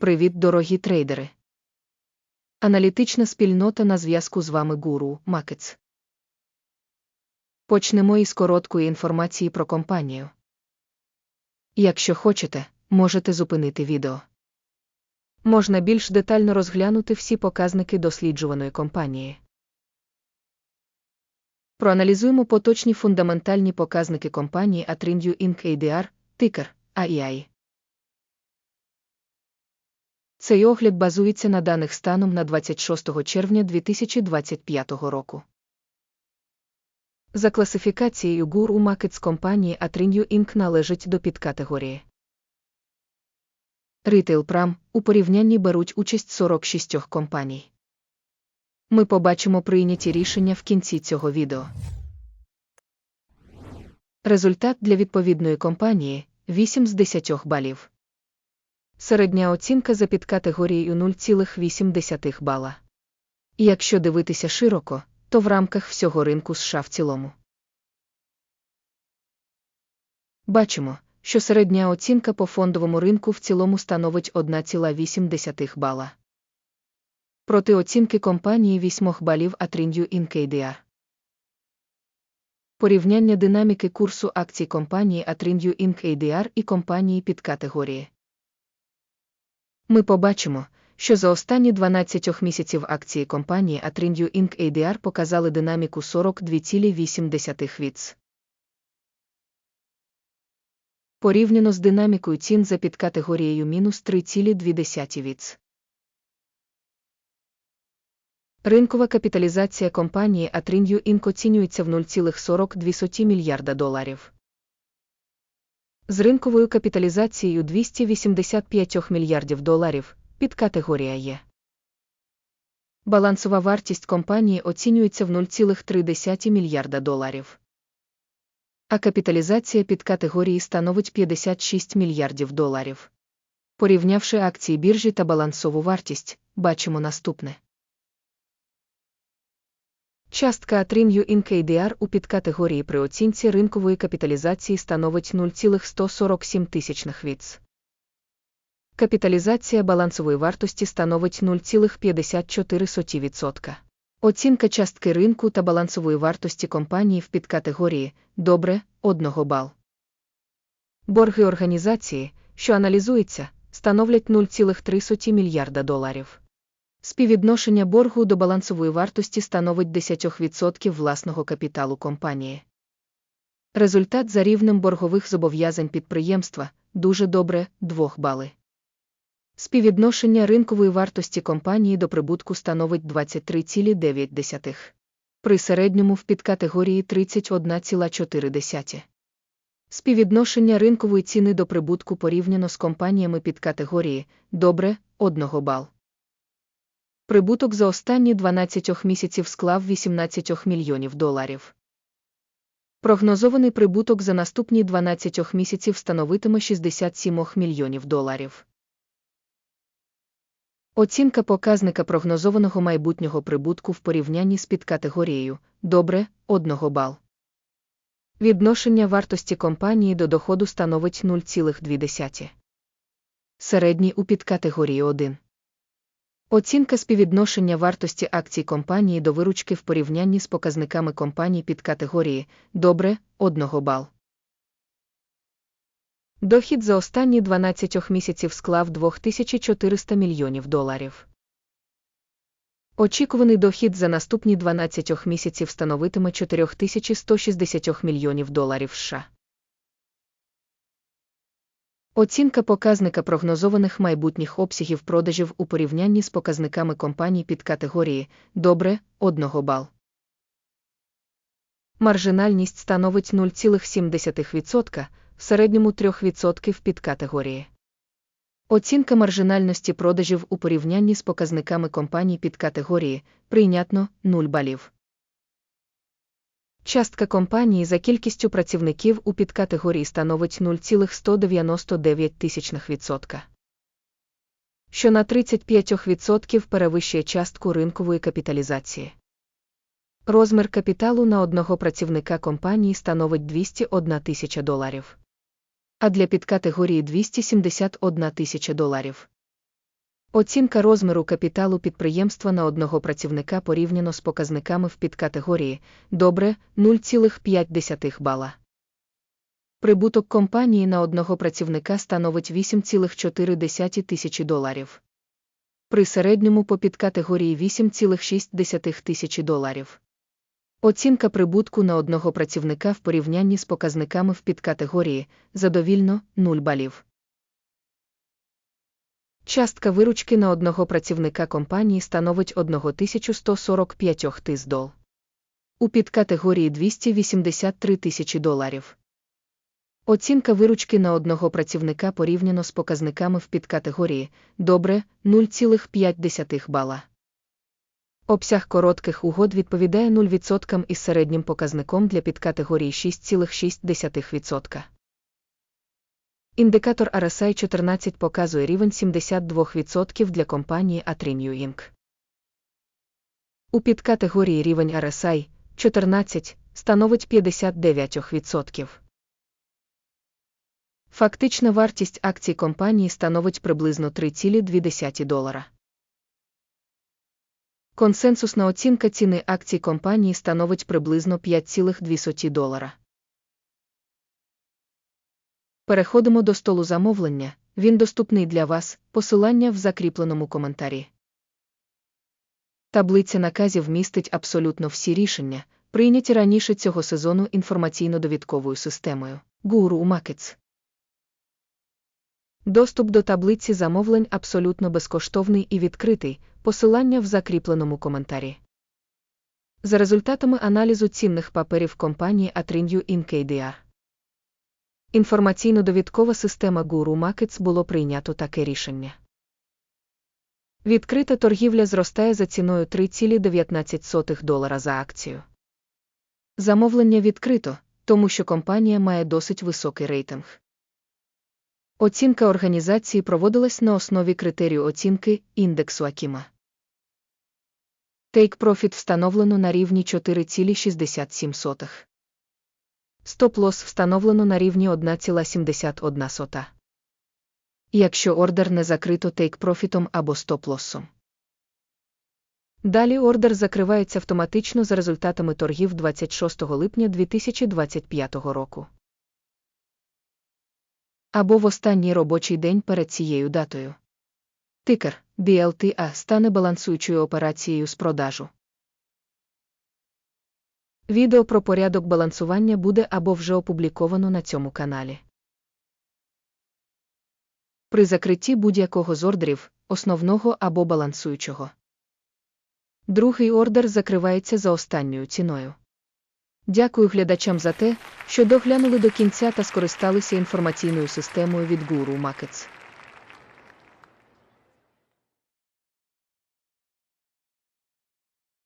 Привіт, дорогі трейдери! Аналітична спільнота на зв'язку з вами Гуру Макетс. Почнемо із короткої інформації про компанію. Якщо хочете, можете зупинити відео. Можна більш детально розглянути всі показники досліджуваної компанії. Проаналізуємо поточні фундаментальні показники компанії Atrindu Inc. ADR, тикер AII. Цей огляд базується на даних станом на 26 червня 2025 року. За класифікацією Guru Markets компанії Atrindu Inc. належить до підкатегорії. Retail Pram у порівнянні беруть участь 46 компаній. Ми побачимо прийняті рішення в кінці цього відео. Результат для відповідної компанії 8 з 10 балів. Середня оцінка за підкатегорією 0,8 бала. Якщо дивитися широко, то в рамках всього ринку США в цілому. Бачимо, що середня оцінка по фондовому ринку в цілому становить 1,8 бала. Проти оцінки компанії 8 балів Atrindu Inc. ADR. Порівняння динаміки курсу акцій компанії Atrindu Inc. ADR і компанії під категорії. Ми побачимо, що за останні 12 місяців акції компанії Atrindu Inc. ADR показали динаміку 42,8 віц. Порівняно з динамікою цін за підкатегорією мінус 3,2 віц. Ринкова капіталізація компанії Atrindu Inc. оцінюється в 0,42 мільярда доларів. З ринковою капіталізацією 285 мільярдів доларів підкатегорія є. Балансова вартість компанії оцінюється в 0,3 мільярда доларів. А капіталізація підкатегорії становить 56 мільярдів доларів. Порівнявши акції біржі та балансову вартість, бачимо наступне. Частка Atrindu Inc. ADR у підкатегорії при оцінці ринкової капіталізації становить 0,147 тисячних віц. Капіталізація балансової вартості становить 0,54%. Оцінка частки ринку та балансової вартості компанії в підкатегорії добре 1 бал. Борги організації, що аналізується, становлять 0,3 мільярда доларів. Співвідношення боргу до балансової вартості становить 10% власного капіталу компанії. Результат за рівнем боргових зобов'язань підприємства дуже добре 2 бали. Співвідношення ринкової вартості компанії до прибутку становить 23,9. При середньому в підкатегорії 31,4. Співвідношення ринкової ціни до прибутку порівняно з компаніями підкатегорії добре 1 бал. Прибуток за останні 12 місяців склав 18 мільйонів доларів. Прогнозований прибуток за наступні 12 місяців становитиме 67 мільйонів доларів. Оцінка показника прогнозованого майбутнього прибутку в порівнянні з підкатегорією добре 1 бал. Відношення вартості компанії до доходу становить 0,2. Середній у підкатегорії 1. Оцінка співвідношення вартості акцій компанії до виручки в порівнянні з показниками компаній під категорії добре 1 бал. Дохід за останні 12 місяців склав 2400 мільйонів доларів. Очікуваний дохід за наступні 12 місяців становитиме 4160 мільйонів доларів США. Оцінка показника прогнозованих майбутніх обсягів продажів у порівнянні з показниками компаній під категорії добре 1 бал. Маржинальність становить 0,7%, в середньому 3% в підкатегорії. Оцінка маржинальності продажів у порівнянні з показниками компаній під категорії прийнятно 0 балів. Частка компанії за кількістю працівників у підкатегорії становить 0,199%, що на 35% перевищує частку ринкової капіталізації. Розмір капіталу на одного працівника компанії становить 201 тисяча доларів, а для підкатегорії 271 тисяча доларів. Оцінка розміру капіталу підприємства на одного працівника порівняно з показниками в підкатегорії добре 0,5 бала. Прибуток компанії на одного працівника становить 8,4 тисячі доларів. При середньому по підкатегорії 8,6 тисячі доларів. Оцінка прибутку на одного працівника в порівнянні з показниками в підкатегорії задовільно 0 балів. Частка виручки на одного працівника компанії становить 1145 тис дол. У підкатегорії 283 тисячі доларів. Оцінка виручки на одного працівника порівняно з показниками в підкатегорії добре 0,5 бала. Обсяг коротких угод відповідає 0% із середнім показником для підкатегорії 6,6%. Індикатор RSI 14 показує рівень 72% для компанії Atrenew Inc. У підкатегорії рівень RSI 14 становить 59%. Фактична вартість акцій компанії становить приблизно 3,2 долара. Консенсусна оцінка ціни акцій компанії становить приблизно 5,2 долара. Переходимо до столу замовлення. Він доступний для вас, посилання в закріпленому коментарі. Таблиця наказів містить абсолютно всі рішення, прийняті раніше цього сезону інформаційно-довідковою системою Guru Markets. Доступ до таблиці замовлень абсолютно безкоштовний і відкритий, посилання в закріпленому коментарі. За результатами аналізу цінних паперів компанії Atrenew Inc. KDR. Інформаційно-довідкова система Guru Markets було прийнято таке рішення. Відкрита торгівля зростає за ціною 3,19 долара за акцію. Замовлення відкрито, тому що компанія має досить високий рейтинг. Оцінка організації проводилась на основі критерію оцінки індексу Акіма. Profit встановлено на рівні 4,67. Стоп-лосс встановлено на рівні 1,71. сота. Якщо ордер не закрито take-профітом або стоп-лоссом. Далі ордер закривається автоматично за результатами торгів 26 липня 2025 року. Або в останній робочий день перед цією датою. Тикер BLTA стане балансуючою операцією з продажу. Відео про порядок балансування буде або вже опубліковано на цьому каналі. При закритті будь-якого з ордерів, основного або балансуючого. Другий ордер закривається за останньою ціною. Дякую глядачам за те, що доглянули до кінця та скористалися інформаційною системою від Guru Markets.